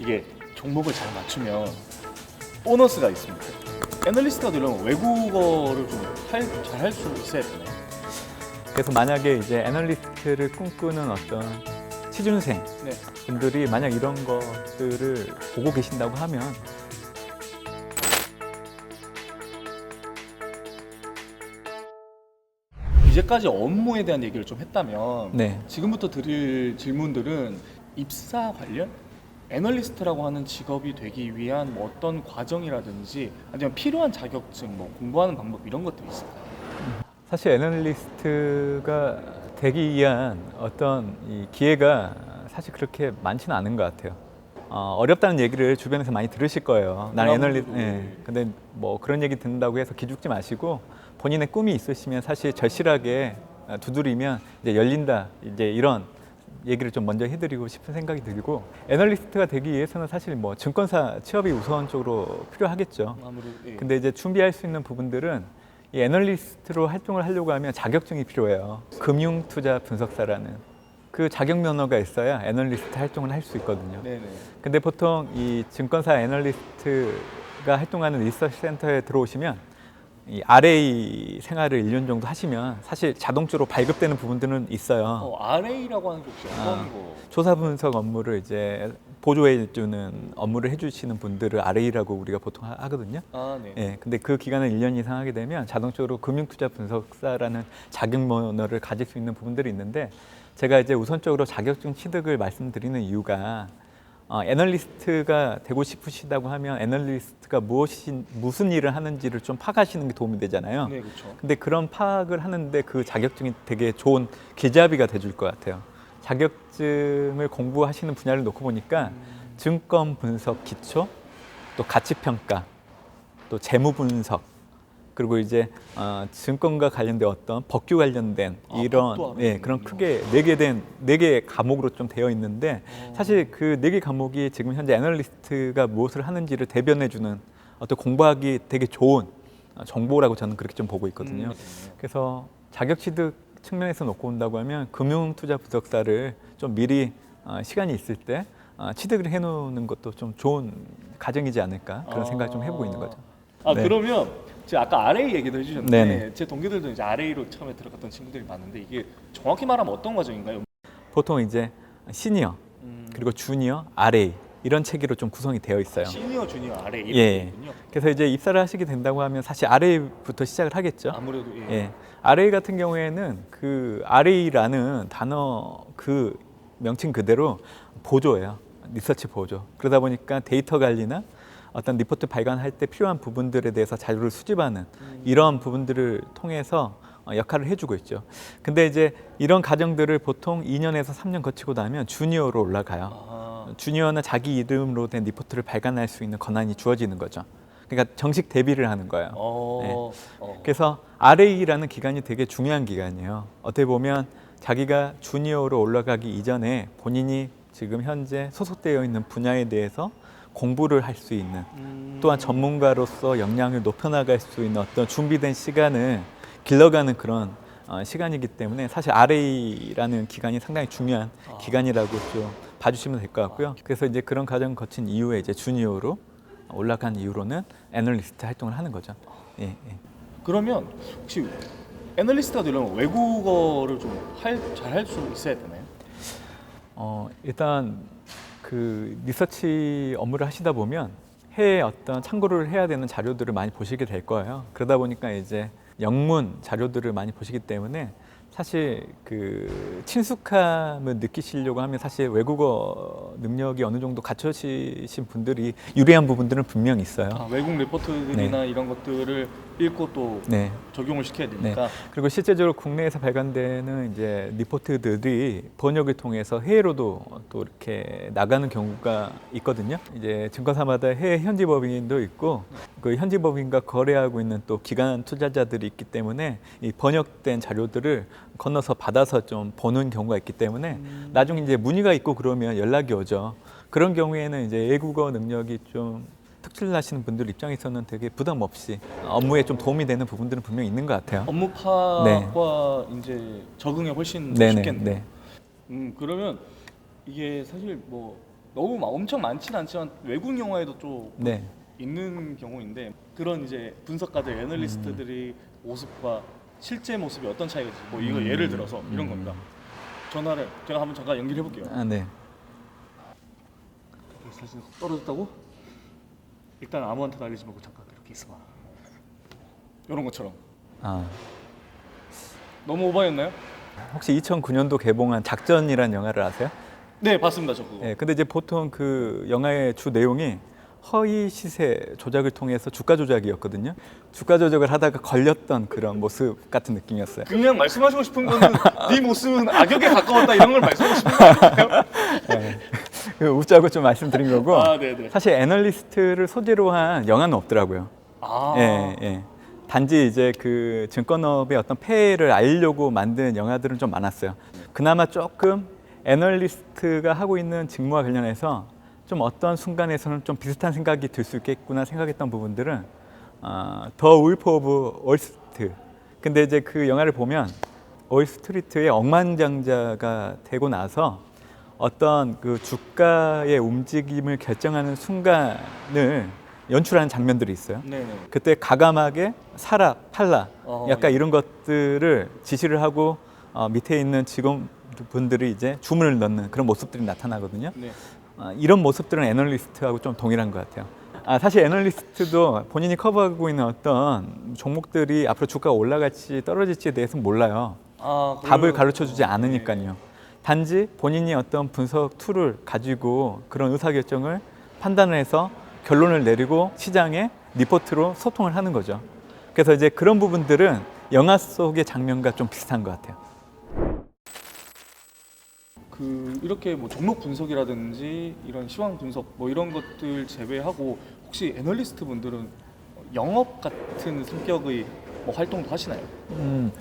이게 종목을 잘 맞추면 보너스가 있습니다. 애널리스트가 되려면 외국어를 좀잘할수 있어야 되나요? 그래서 만약에 이제 애널리스트를 꿈꾸는 어떤 취준생 네. 분들이 만약 이런 것들을 보고 계신다고 하면 이제까지 업무에 대한 얘기를 좀 했다면 네. 지금부터 드릴 질문들은 입사 관련 애널리스트라고 하는 직업이 되기 위한 뭐 어떤 과정이라든지 아니면 필요한 자격증, 뭐 공부하는 방법 이런 것들이 있을까요? 사실 애널리스트가 되기 위한 어떤 이 기회가 사실 그렇게 많지는 않은 것 같아요. 어, 어렵다는 얘기를 주변에서 많이 들으실 거예요. 나는 애널리, 아무래도. 예. 근데 뭐 그런 얘기 듣는다고 해서 기죽지 마시고 본인의 꿈이 있으시면 사실 절실하게 어, 두드리면 이제 열린다. 이제 이런 얘기를 좀 먼저 해드리고 싶은 생각이 들고 애널리스트가 되기 위해서는 사실 뭐 증권사 취업이 우선적으로 필요하겠죠. 아무래도 예. 근데 이제 준비할 수 있는 부분들은 이 애널리스트로 활동을 하려고 하면 자격증이 필요해요. 금융 투자 분석사라는 그 자격 면허가 있어야 애널리스트 활동을 할 수 있거든요. 네네. 근데 보통 이 증권사 애널리스트가 활동하는 리서치 센터에 들어오시면 이 RA 생활을 1년 정도 하시면 사실 자동적으로 발급되는 부분들은 있어요. 어, RA라고 하는 게 혹시 어떤 아. 거? 조사 분석 업무를 이제 보조해 주는 업무를 해 주시는 분들을 RA라고 우리가 보통 하- 하거든요. 아, 네. 예, 근데 그 기간을 1년 이상 하게 되면 자동적으로 금융 투자 분석사라는 자격 면허를 가질 수 있는 부분들이 있는데 제가 이제 우선적으로 자격증 취득을 말씀드리는 이유가 어, 애널리스트가 되고 싶으시다고 하면 애널리스트가 무엇이 무슨 일을 하는지를 좀 파악하시는 게 도움이 되잖아요. 네, 그렇죠. 근데 그런 파악을 하는데 그 자격증이 되게 좋은 기자비가 돼줄 것 같아요. 자격증을 공부하시는 분야를 놓고 보니까 증권 분석 기초, 또 가치 평가, 또 재무 분석, 그리고 이제 어, 증권과 관련된 어떤 법규 관련된 아, 이런 법도 예, 그런. 크게 네 개 된 네 개 과목으로 좀 되어 있는데 어. 사실 그 네 개 과목이 지금 현재 애널리스트가 무엇을 하는지를 대변해 주는 어떤 공부하기 되게 좋은 어, 정보라고 저는 그렇게 좀 보고 있거든요. 음, 그래서 자격 취득 측면에서 놓고 본다고 하면 금융 투자 분석사를 좀 미리 어, 시간이 있을 때 어, 취득을 해 놓는 것도 좀 좋은 가정이지 않을까 그런 아. 생각을 좀 해보고 있는 거죠. 아 네. 그러면 제가 아까 RA 얘기도 해주셨는데 네네. 제 동기들도 이제 RA로 처음에 들어갔던 친구들이 많은데 이게 정확히 말하면 어떤 과정인가요? 보통 이제 시니어 음, 그리고 주니어, RA 이런 체계로 좀 구성이 되어 있어요. 시니어, 주니어, RA 이런 예. 거군요. 그래서 이제 입사를 하시게 된다고 하면 사실 RA부터 시작을 하겠죠. 아무래도 예. 예. RA 같은 경우에는 그 RA라는 단어 그 명칭 그대로 보조예요. 리서치 보조. 그러다 보니까 데이터 관리나 어떤 리포트 발간할 때 필요한 부분들에 대해서 자료를 수집하는 이런 부분들을 통해서 어, 역할을 해주고 있죠. 근데 이제 이런 과정들을 보통 2년에서 3년 거치고 나면 주니어로 올라가요. 아, 주니어는 자기 이름으로 된 리포트를 발간할 수 있는 권한이 주어지는 거죠. 그러니까 정식 데뷔를 하는 거예요. 어, 어. 그래서 RA라는 기간이 되게 중요한 기간이에요. 어떻게 보면 자기가 주니어로 올라가기 이전에 본인이 지금 현재 소속되어 있는 분야에 대해서 공부를 할 수 있는 음, 또한 전문가로서 역량을 높여나갈 수 있는 어떤 준비된 시간을 길러가는 그런 어, 시간이기 때문에 사실 RA라는 기간이 상당히 중요한 아. 기간이라고 좀 봐주시면 될 것 같고요. 그래서 이제 그런 과정 거친 이후에 이제 주니어로 올라간 이후로는 애널리스트 활동을 하는 거죠. 예, 예. 그러면 혹시 애널리스트가 되려면 외국어를 좀 잘 할 수 있어야 되나요? 어, 일단 그 리서치 업무를 하시다 보면 해외 어떤 참고를 해야 되는 자료들을 많이 보시게 될 거예요. 그러다 보니까 이제 영문 자료들을 많이 보시기 때문에 사실 그 친숙함을 느끼시려고 하면 사실 외국어 능력이 어느 정도 갖춰지신 분들이 유리한 부분들은 분명히 있어요. 아, 외국 리포트들이나 이런 것들을 읽고 또 네. 적용을 시켜야 되니까 그리고 실제적으로 국내에서 발간되는 이제 리포트들이 번역을 통해서 해외로도 또 이렇게 나가는 경우가 있거든요. 이제 증권사마다 해외 현지 법인도 있고 그 현지 법인과 거래하고 있는 또 기관 투자자들이 있기 때문에 이 번역된 자료들을 건너서 받아서 좀 보는 경우가 있기 때문에 나중에 이제 문의가 있고 그러면 연락이 오죠. 그런 경우에는 이제 외국어 능력이 좀 특출나시는 분들 입장에서는 되게 부담 없이 업무에 좀 도움이 되는 부분들은 분명히 있는 것 같아요. 업무파와 이제 적응에 훨씬 네네, 쉽겠네요. 네. 음 그러면 이게 사실 뭐 너무 막 엄청 많지는 않지만 외국 영화에도 좀 네. 있는 경우인데 그런 이제 분석가들 애널리스트들이 모습과 실제 모습이 어떤 차이가 있지 뭐 이거 음. 예를 들어서 이런 음. 겁니다 전화를 제가 한번 잠깐 연결해 볼게요 아, 네. 사진 떨어졌다고? 일단 아무한테도 알리지 말고 잠깐 이렇게 있어봐 이런 것처럼 아, 너무 오버였나요? 혹시 2009년도 개봉한 작전이란 영화를 아세요? 네 봤습니다 저 그거 예, 근데 이제 보통 그 영화의 주 내용이 허위 시세 조작을 통해서 주가 조작이었거든요. 주가 조작을 하다가 걸렸던 그런 모습 같은 느낌이었어요. 그냥 말씀하시고 싶은 거는 네 모습은 악역에 가까웠다 이런 걸 말씀하고 싶은 거 아니에요? 예. 그 웃자고 좀 말씀드린 거고 아 네네 사실 애널리스트를 소재로 한 영화는 없더라고요. 아 예, 예. 단지 이제 그 증권업의 어떤 폐해를 알려고 만든 영화들은 좀 많았어요. 그나마 조금 애널리스트가 하고 있는 직무와 관련해서 좀 어떤 순간에서는 좀 비슷한 생각이 들 수 있겠구나 생각했던 부분들은 어, 더 울프 오브 월스트. 근데 이제 그 영화를 보면 월스트리트의 억만장자가 되고 나서 어떤 그 주가의 움직임을 결정하는 순간을 연출하는 장면들이 있어요. 네네 그때 가감하게 사라, 팔라, 어, 약간 예. 이런 것들을 지시를 하고 어, 밑에 있는 직원분들이 이제 주문을 넣는 그런 모습들이 나타나거든요. 네. 어, 이런 모습들은 애널리스트하고 좀 동일한 것 같아요. 아, 사실 애널리스트도 본인이 커버하고 있는 어떤 종목들이 앞으로 주가가 올라갈지 떨어질지에 대해서는 몰라요. 아, 답을? 가르쳐 주지 네. 않으니까요. 단지 본인이 어떤 분석 툴을 가지고 그런 의사결정을 판단을 해서 결론을 내리고 시장에 리포트로 소통을 하는 거죠. 그래서 이제 그런 부분들은 영화 속의 장면과 좀 비슷한 것 같아요. 그 이렇게 뭐 종목 분석이라든지 이런 시황 분석 뭐 이런 것들 제외하고 혹시 애널리스트 분들은 영업 같은 성격의 뭐 활동도 하시나요? 음,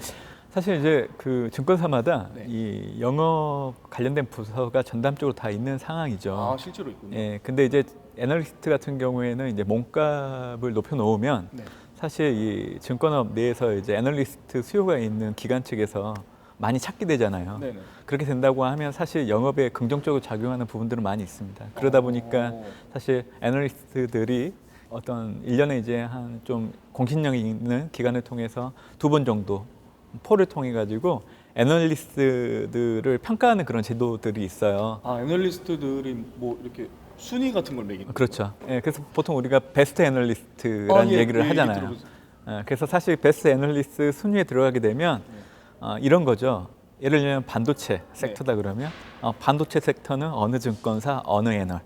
사실 이제 그 증권사마다 네. 이 영업 관련된 부서가 전담적으로 다 있는 상황이죠. 아 실제로 있군요. 예, 근데 이제 애널리스트 같은 경우에는 이제 몸값을 높여 놓으면 네. 사실 이 증권업 내에서 이제 애널리스트 수요가 있는 기관 측에서 많이 찾게 되잖아요. 네네. 그렇게 된다고 하면 사실 영업에 긍정적으로 작용하는 부분들은 많이 있습니다. 그러다 보니까 어, 사실 애널리스트들이 어떤 일년에 이제 한 좀 공신력이 있는 기관을 통해서 두 번 정도 폴을 통해 가지고 애널리스트들을 평가하는 그런 제도들이 있어요. 아 애널리스트들이 뭐 이렇게 순위 같은 걸 매기는. 그렇죠. 예, 그래서 보통 우리가 베스트 애널리스트라는 아, 예, 얘기를 예, 하잖아요. 어, 그래서 사실 베스트 애널리스트 순위에 들어가게 되면 네. 어, 이런 거죠. 예를 들면 반도체 섹터다 네. 그러면 어, 반도체 섹터는 어느 증권사 어느 애널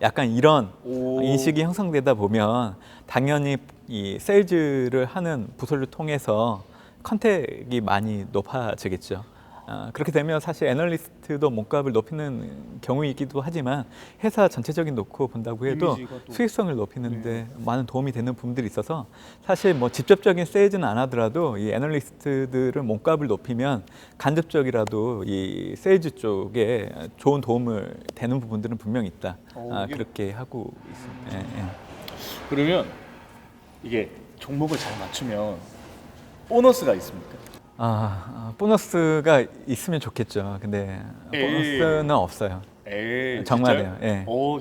약간 이런 오. 인식이 형성되다 보면 당연히 이 세일즈를 하는 부서를 통해서 컨택이 많이 높아지겠죠. 어, 그렇게 되면 사실 애널리스트도 몸값을 높이는 경우이기도 하지만 회사 전체적인 놓고 본다고 해도 네. 수익성을 높이는데 많은 도움이 되는 부분들이 있어서 사실 뭐 직접적인 세일즈는 안 하더라도 이 애널리스트들은 몸값을 높이면 간접적이라도 이 세일즈 쪽에 좋은 도움을 되는 부분들은 분명히 있다. 어, 아, 그렇게 하고 있습니다. 예, 예. 그러면 이게 종목을 잘 맞추면 보너스가 있습니까? 아, 아, 보너스가 있으면 좋겠죠. 근데 에이. 보너스는 없어요. 에이 정말이에요. 진짜요? 예. 오.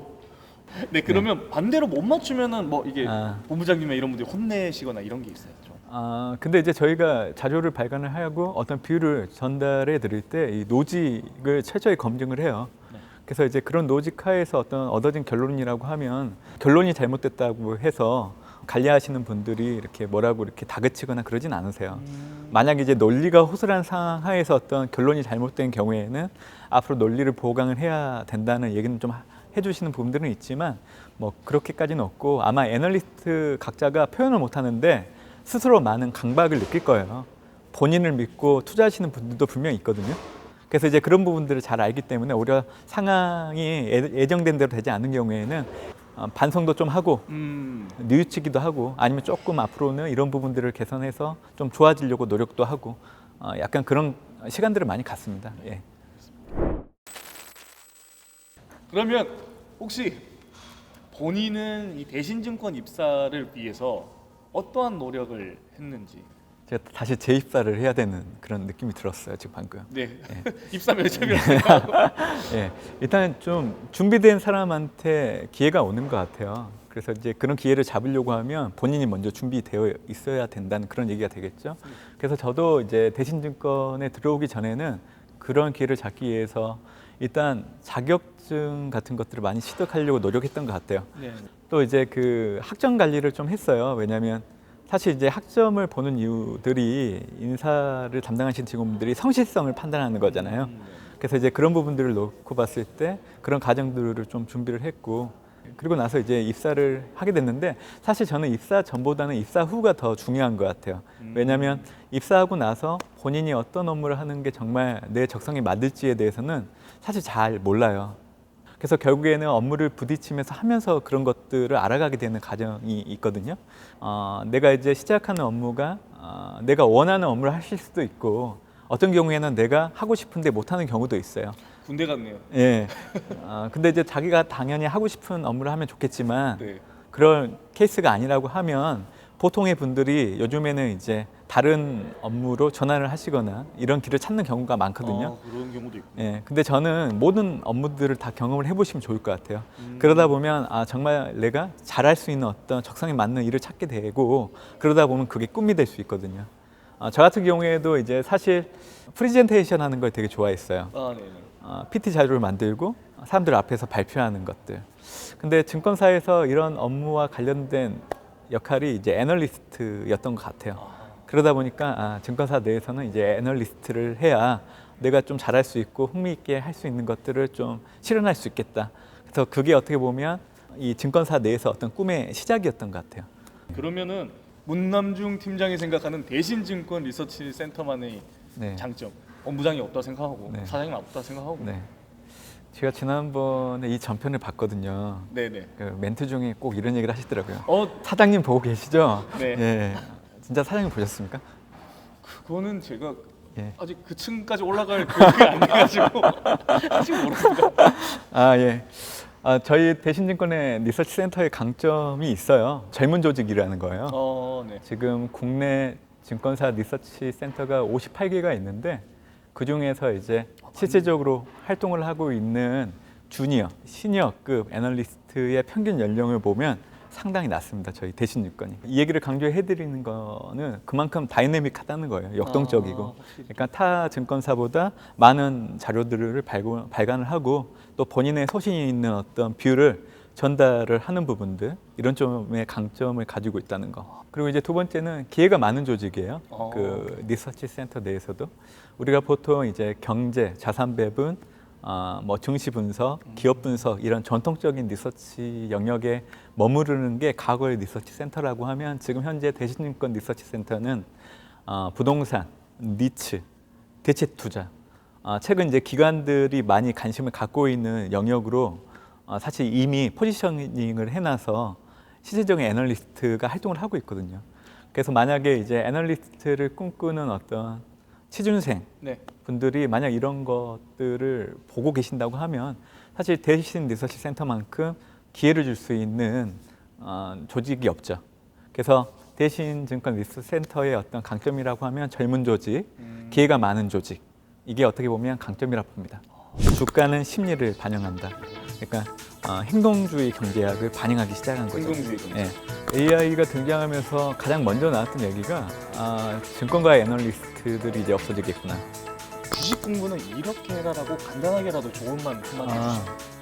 네 그러면 반대로 못 맞추면은 뭐 이게 아. 본부장님이나 이런 분들이 혼내시거나 이런 게 있어요. 좀. 아, 근데 이제 저희가 자료를 발간을 하고 어떤 뷰를 전달해 드릴 때 이 노직을 철저히 검증을 해요. 네. 그래서 이제 그런 노직 하에서 어떤 얻어진 결론이라고 하면 결론이 잘못됐다고 해서 관리하시는 분들이 이렇게 뭐라고 이렇게 다그치거나 그러진 않으세요. 만약 이제 논리가 호소한 상황 하에서 어떤 결론이 잘못된 경우에는 앞으로 논리를 보강을 해야 된다는 얘기는 좀 하- 해주시는 부분들은 있지만 뭐 그렇게까지는 없고 아마 애널리스트 각자가 표현을 못하는데 스스로 많은 강박을 느낄 거예요. 본인을 믿고 투자하시는 분들도 분명히 있거든요. 그래서 이제 그런 부분들을 잘 알기 때문에 오히려 상황이 예- 예정된 대로 되지 않는 경우에는 어, 반성도 좀 하고 음. 뉘우치기도 하고 아니면 조금 앞으로는 이런 부분들을 개선해서 좀 좋아지려고 노력도 하고 어, 약간 그런 시간들을 많이 갖습니다. 예. 그러면 혹시 본인은 이 대신증권 입사를 위해서 어떠한 노력을 했는지 제가 다시 재입사를 해야 되는 그런 느낌이 들었어요 지금 방금. 네. 입사 몇 점이었어요? 예, 일단 좀 준비된 사람한테 기회가 오는 것 같아요. 그래서 이제 그런 기회를 잡으려고 하면 본인이 먼저 준비되어 있어야 된다는 그런 얘기가 되겠죠. 그래서 저도 이제 대신증권에 들어오기 전에는 그런 기회를 잡기 위해서 일단 자격증 같은 것들을 많이 취득하려고 노력했던 것 같아요. 네. 또 이제 그 학점 관리를 좀 했어요. 왜냐하면 사실 이제 학점을 보는 이유들이 인사를 담당하신 직원분들이 성실성을 판단하는 거잖아요. 음, 네. 그래서 이제 그런 부분들을 놓고 봤을 때 그런 과정들을 좀 준비를 했고 그리고 나서 이제 입사를 하게 됐는데 사실 저는 입사 전보다는 입사 후가 더 중요한 것 같아요. 음. 왜냐하면 입사하고 나서 본인이 어떤 업무를 하는 게 정말 내 적성에 맞을지에 대해서는 사실 잘 몰라요. 그래서 결국에는 업무를 부딪히면서 하면서 그런 것들을 알아가게 되는 과정이 있거든요. 어, 내가 이제 시작하는 업무가 어, 내가 원하는 업무를 하실 수도 있고 어떤 경우에는 내가 하고 싶은데 못하는 경우도 있어요. 군대 같네요. 예. 아, 근데 이제 자기가 당연히 하고 싶은 업무를 하면 좋겠지만 네. 그런 케이스가 아니라고 하면 보통의 분들이 요즘에는 이제 다른 업무로 전환을 하시거나 이런 길을 찾는 경우가 많거든요. 아, 그런 경우도 있고. 예. 근데 저는 모든 업무들을 다 경험을 해보시면 좋을 것 같아요. 음. 그러다 보면 아 정말 내가 잘할 수 있는 어떤 적성에 맞는 일을 찾게 되고 그러다 보면 그게 꿈이 될 수 있거든요. 아, 저 같은 경우에도 이제 사실 프리젠테이션 하는 걸 되게 좋아했어요. 아, 네. 어, PT 자료를 만들고 사람들 앞에서 발표하는 것들. 근데 증권사에서 이런 업무와 관련된 역할이 이제 애널리스트였던 것 같아요. 아, 그러다 보니까 아, 증권사 내에서는 이제 애널리스트를 해야 내가 좀 잘할 수 있고 흥미있게 할 수 있는 것들을 좀 실현할 수 있겠다. 그래서 그게 어떻게 보면 이 증권사 내에서 어떤 꿈의 시작이었던 것 같아요. 그러면은 문남중 팀장이 생각하는 대신증권 리서치 센터만의 네. 장점. 업무장이 없다 생각하고 네. 사장님 없다 생각하고. 네. 제가 지난번에 이 전편을 봤거든요. 네, 네. 그 멘트 중에 꼭 이런 얘기를 하시더라고요. 어, 사장님 보고 계시죠? 네. 예. 진짜 사장님 보셨습니까? 그거는 제가 예. 아직 그 층까지 올라갈 그게 안 돼가지고 아직 모릅니다. 아 예. 아, 저희 대신증권의 리서치 센터의 강점이 있어요. 젊은 조직이라는 거예요. 어, 네. 지금 국내 증권사 리서치 센터가 58개가 있는데 그 중에서 이제 실질적으로 활동을 하고 있는 주니어, 시니어급 애널리스트의 평균 연령을 보면 상당히 낮습니다. 저희 대신증권이 이 얘기를 강조해 드리는 거는 그만큼 다이내믹하다는 거예요. 역동적이고. 아. 그러니까 타 증권사보다 많은 자료들을 발굴, 발간을 하고 또 본인의 소신이 있는 어떤 뷰를 전달을 하는 부분들 이런 점의 강점을 가지고 있다는 거. 그리고 이제 두 번째는 기회가 많은 조직이에요. 어. 그 리서치 센터 내에서도 우리가 보통 이제 경제, 자산 배분, 아, 뭐 증시 분석, 기업 분석 이런 전통적인 리서치 영역에 머무르는 게 과거의 리서치 센터라고 하면 지금 현재 대신증권 리서치 센터는 어, 부동산, 니츠, 대체 투자. 어, 최근 이제 기관들이 많이 관심을 갖고 있는 영역으로 어, 사실 이미 포지셔닝을 해놔서 실질적인 애널리스트가 활동을 하고 있거든요. 그래서 만약에 이제 애널리스트를 꿈꾸는 어떤 취준생 네. 분들이 만약 이런 것들을 보고 계신다고 하면 사실 대신 리서치 센터만큼 기회를 줄 수 있는 어, 조직이 없죠. 그래서 대신 증권 리서치 센터의 어떤 강점이라고 하면 젊은 조직, 음. 기회가 많은 조직 이게 어떻게 보면 강점이라고 봅니다. 주가는 심리를 반영한다. 그러니까 어, 행동주의 경제학을 반영하기 시작한 거죠. 행동주의 경제. 예. AI가 등장하면서 가장 먼저 나왔던 얘기가 아, 증권가 애널리스트들이 이제 없어지겠구나. 주식 공부는 이렇게 해라라고 간단하게라도 조금만 한마디 아, 해주시죠.